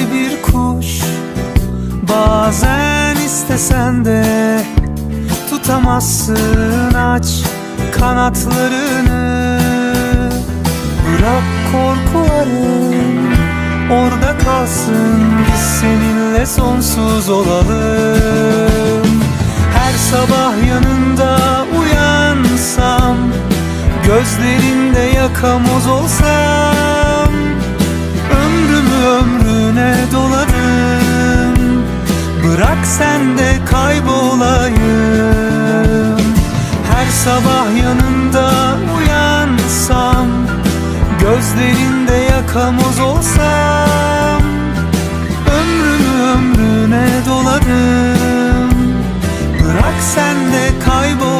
gibi bir kuş Bazen istesen de tutamazsın aç kanatlarını. Bırak korkuları orada kalsın Biz seninle sonsuz olalım. Her sabah yanında uyansam Gözlerinde yakamoz olsam Bırak sen de kaybolayım. Her sabah yanında uyansam Gözlerinde yakamoz olsam Ömrümü ömrüne dolarım. Bırak sen de kaybolayım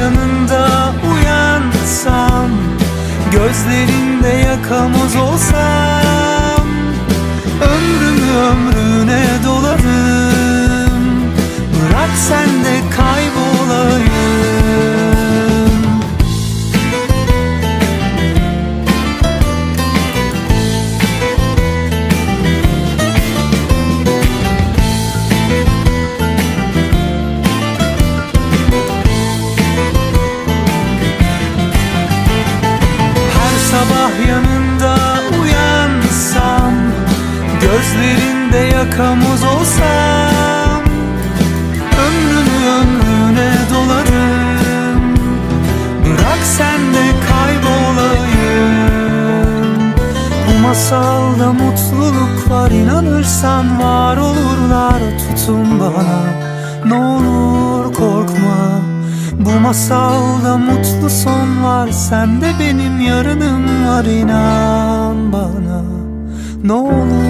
yanında uyansam Gözlerinde yakamoz olsam sabah yanında uyansam Gözlerinde yakamoz olsam Ömrümü ömrüne dolarım. Bırak sen de kaybolayım. Bu masalda mutluluk var inanırsan var olurlar. Tutun bana ne olur korkma bu masalda mutlu son var Sen de benim yarınım var inan bana. Ne olur